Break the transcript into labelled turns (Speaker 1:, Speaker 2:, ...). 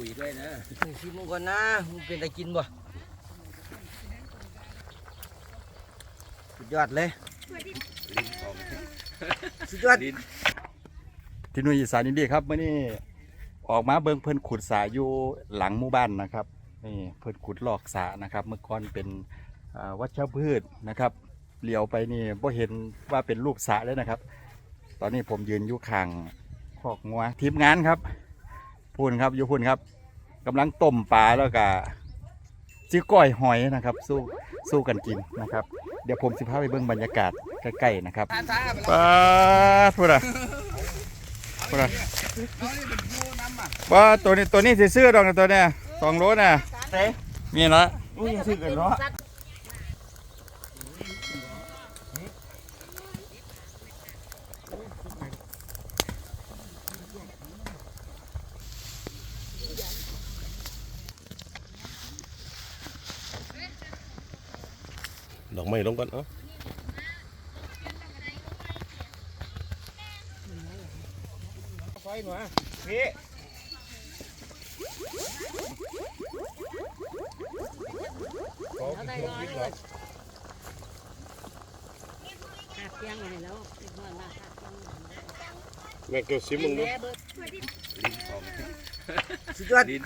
Speaker 1: ปุ๋ยด้วยนะ
Speaker 2: ชิมมันก่อนนะมันเป็นตะกินบ่สุดยอดเลยสุดยอด
Speaker 1: ลิ้น
Speaker 3: ที่หนุ่ยอีสานอินดีครับมื่อนี้ออกมาเบิ่งเพิ่นขุดสาอยู่หลังหมู่บ้านนะครับนี่เพิ่นขุดลอกสานะครับ เมื่อก่อนเป็นอ่าวัชพืชนะครับเลี้ยวไปนี่บ่เห็นว่าเป็นรูปสาเลยนะครับ ตอนนี้ผมยืนอยู่ข้างคอกงัวทีมงานครับ พูนครับอยู่พูนครับกำลังต้มปลาแล้วก็ซิก้อยหอยนะครับ สู้สู้กันกินนะครับ เดี๋ยวผมสิพาไปเบิ่งบรรยากาศใกล้ๆนะครับปลาพูดอะพูดอะว่าตัวนี้ตัวนี้สิซื้อดอกนะตัวเนี้ยสองโลน่ะ
Speaker 2: เต้
Speaker 3: มีละ
Speaker 2: อุ้ยยังซื้อกันเนาะ
Speaker 4: ดอกไม้ลงก่อนเอ้า
Speaker 2: ไฟหน่อยพี่
Speaker 5: หักยังไงแล้วเรียบร้อยมากหักยังไง
Speaker 4: แม่เกี่ยวซิมมึงดู
Speaker 5: แม่เบิด
Speaker 1: ลิ้นของ
Speaker 2: สุดยอด
Speaker 1: ลิ้น